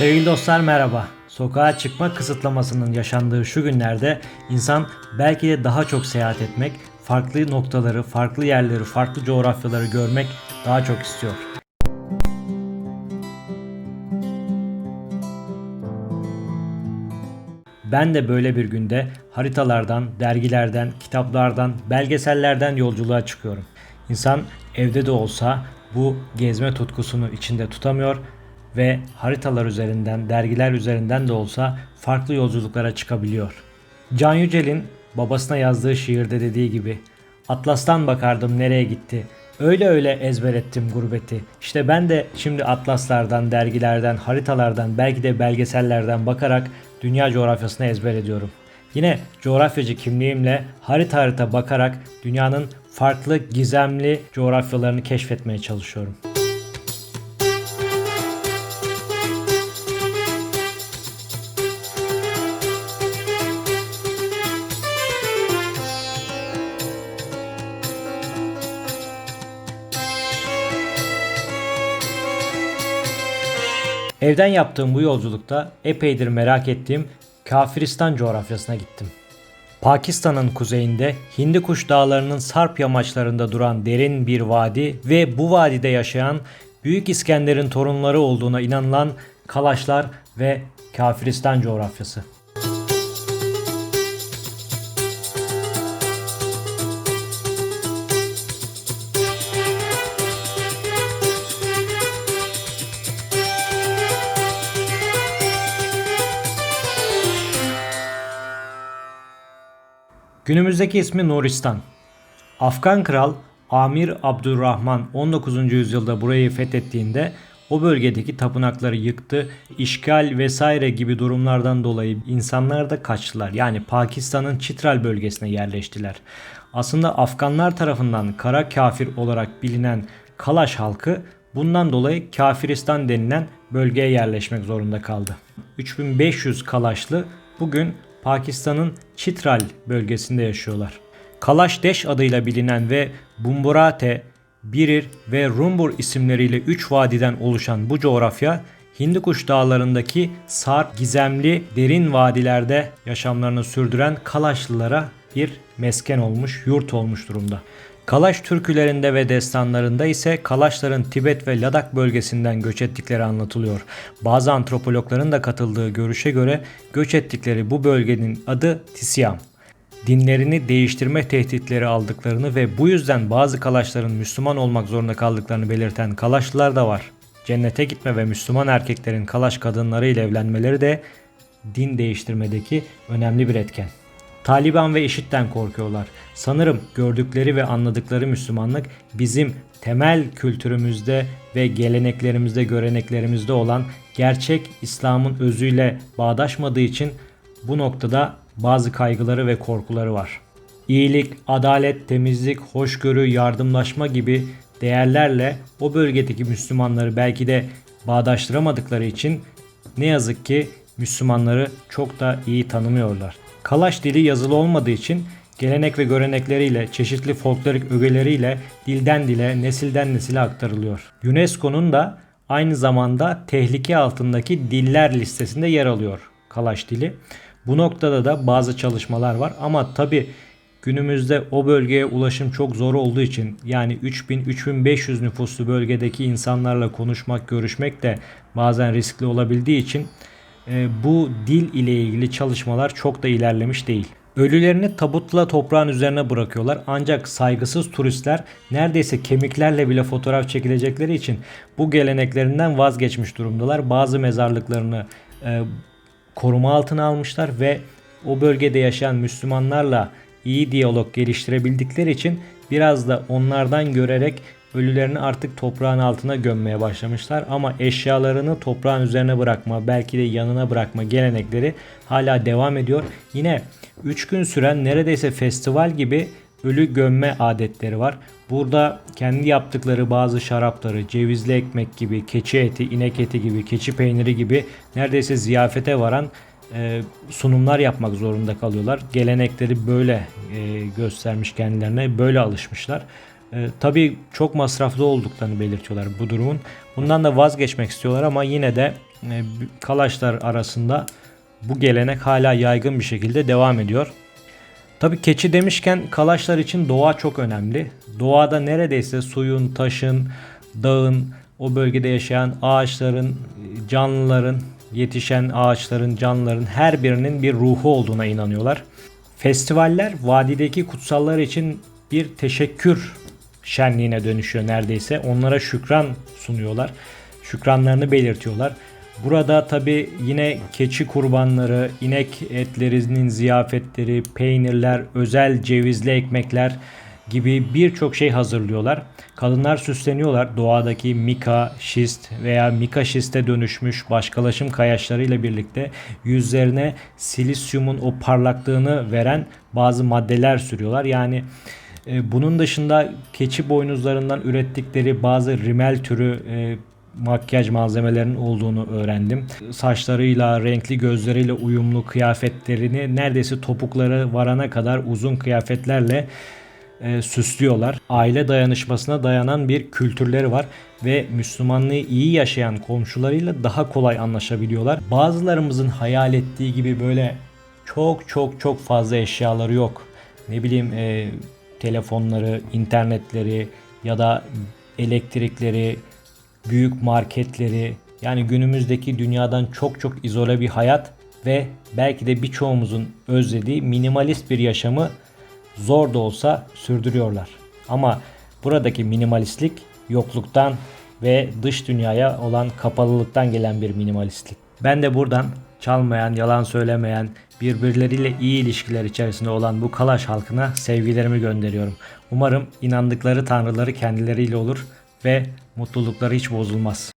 Sevgili dostlar merhaba. Sokağa çıkma kısıtlamasının yaşandığı şu günlerde insan belki de daha çok seyahat etmek, farklı noktaları, farklı yerleri, farklı coğrafyaları görmek daha çok istiyor. Ben de böyle bir günde haritalardan, dergilerden, kitaplardan, belgesellerden yolculuğa çıkıyorum. İnsan evde de olsa bu gezme tutkusunu içinde tutamıyor ve haritalar üzerinden, dergiler üzerinden de olsa farklı yolculuklara çıkabiliyor. Can Yücel'in babasına yazdığı şiirde dediği gibi Atlas'tan bakardım nereye gitti. Öyle öyle ezber ettim gurbeti. İşte ben de şimdi atlaslardan, dergilerden, haritalardan, belki de belgesellerden bakarak dünya coğrafyasını ezber ediyorum. Yine coğrafyacı kimliğimle harita harita bakarak dünyanın farklı gizemli coğrafyalarını keşfetmeye çalışıyorum. Evden yaptığım bu yolculukta epeydir merak ettiğim Kafiristan coğrafyasına gittim. Pakistan'ın kuzeyinde Hindikuş dağlarının sarp yamaçlarında duran derin bir vadi ve bu vadide yaşayan Büyük İskender'in torunları olduğuna inanılan Kalaşlar ve Kafiristan coğrafyası. Günümüzdeki ismi Nuristan. Afgan kral Amir Abdurrahman 19. yüzyılda burayı fethettiğinde o bölgedeki tapınakları yıktı, işgal vesaire gibi durumlardan dolayı insanlar da kaçtılar. Yani Pakistan'ın Çitral bölgesine yerleştiler. Aslında Afganlar tarafından kara kafir olarak bilinen Kalaş halkı bundan dolayı Kafiristan denilen bölgeye yerleşmek zorunda kaldı. 3500 Kalaşlı bugün Pakistan'ın Chitral bölgesinde yaşıyorlar. Kalash Deş adıyla bilinen ve Bumburate, Birir ve Rumbur isimleriyle 3 vadiden oluşan bu coğrafya Hindikuş dağlarındaki sarp, gizemli, derin vadilerde yaşamlarını sürdüren Kalaşlılara bir mesken olmuş, yurt olmuş durumda. Kalaş türkülerinde ve destanlarında ise Kalaşların Tibet ve Ladak bölgesinden göç ettikleri anlatılıyor. Bazı antropologların da katıldığı görüşe göre göç ettikleri bu bölgenin adı Tisyam. Dinlerini değiştirme tehditleri aldıklarını ve bu yüzden bazı Kalaşların Müslüman olmak zorunda kaldıklarını belirten Kalaşlılar da var. Cennete gitme ve Müslüman erkeklerin Kalaş kadınları ile evlenmeleri de din değiştirmedeki önemli bir etken. Taliban ve IŞİD'den korkuyorlar. Sanırım gördükleri ve anladıkları Müslümanlık bizim temel kültürümüzde ve geleneklerimizde, göreneklerimizde olan gerçek İslam'ın özüyle bağdaşmadığı için bu noktada bazı kaygıları ve korkuları var. İyilik, adalet, temizlik, hoşgörü, yardımlaşma gibi değerlerle o bölgedeki Müslümanları belki de bağdaştıramadıkları için ne yazık ki Müslümanları çok da iyi tanımıyorlar. Kalaş dili yazılı olmadığı için gelenek ve görenekleriyle, çeşitli folklorik ögeleriyle dilden dile, nesilden nesile aktarılıyor. UNESCO'nun da aynı zamanda tehlike altındaki diller listesinde yer alıyor Kalaş dili. Bu noktada da bazı çalışmalar var ama tabi günümüzde o bölgeye ulaşım çok zor olduğu için yani 3000-3500 nüfuslu bölgedeki insanlarla konuşmak, görüşmek de bazen riskli olabildiği için bu dil ile ilgili çalışmalar çok da ilerlemiş değil. Ölülerini tabutla toprağın üzerine bırakıyorlar ancak saygısız turistler neredeyse kemiklerle bile fotoğraf çekilecekleri için bu geleneklerinden vazgeçmiş durumdalar. Bazı mezarlıklarını e, koruma altına almışlar ve o bölgede yaşayan Müslümanlarla iyi diyalog geliştirebildikleri için biraz da onlardan görerek ölülerini artık toprağın altına gömmeye başlamışlar ama eşyalarını toprağın üzerine bırakma, belki de yanına bırakma gelenekleri hala devam ediyor. Yine 3 gün süren neredeyse festival gibi ölü gömme adetleri var. Burada kendi yaptıkları bazı şarapları, cevizli ekmek gibi, keçi eti, inek eti gibi, keçi peyniri gibi neredeyse ziyafete varan e, sunumlar yapmak zorunda kalıyorlar. Gelenekleri böyle e, göstermiş kendilerine, böyle alışmışlar. E, tabii çok masraflı olduklarını belirtiyorlar bu durumun. Bundan da vazgeçmek istiyorlar ama yine de e, Kalaşlar arasında bu gelenek hala yaygın bir şekilde devam ediyor. Tabi keçi demişken kalaşlar için doğa çok önemli. Doğada neredeyse suyun, taşın, dağın, o bölgede yaşayan ağaçların, canlıların, yetişen ağaçların, canlıların her birinin bir ruhu olduğuna inanıyorlar. Festivaller vadideki kutsallar için bir teşekkür şenliğine dönüşüyor neredeyse. Onlara şükran sunuyorlar. Şükranlarını belirtiyorlar. Burada tabi yine keçi kurbanları, inek etlerinin ziyafetleri, peynirler, özel cevizli ekmekler gibi birçok şey hazırlıyorlar. Kadınlar süsleniyorlar. Doğadaki mika, şist veya mika şiste dönüşmüş başkalaşım kayaçlarıyla birlikte yüzlerine silisyumun o parlaklığını veren bazı maddeler sürüyorlar. Yani bunun dışında keçi boynuzlarından ürettikleri bazı rimel türü e, makyaj malzemelerinin olduğunu öğrendim. Saçlarıyla, renkli gözleriyle uyumlu kıyafetlerini neredeyse topukları varana kadar uzun kıyafetlerle e, süslüyorlar. Aile dayanışmasına dayanan bir kültürleri var ve Müslümanlığı iyi yaşayan komşularıyla daha kolay anlaşabiliyorlar. Bazılarımızın hayal ettiği gibi böyle çok çok çok fazla eşyaları yok. Ne bileyim e, telefonları, internetleri ya da elektrikleri, büyük marketleri yani günümüzdeki dünyadan çok çok izole bir hayat ve belki de birçoğumuzun özlediği minimalist bir yaşamı zor da olsa sürdürüyorlar. Ama buradaki minimalistlik yokluktan ve dış dünyaya olan kapalılıktan gelen bir minimalistlik. Ben de buradan çalmayan, yalan söylemeyen, birbirleriyle iyi ilişkiler içerisinde olan bu Kalaş halkına sevgilerimi gönderiyorum. Umarım inandıkları tanrıları kendileriyle olur ve mutlulukları hiç bozulmaz.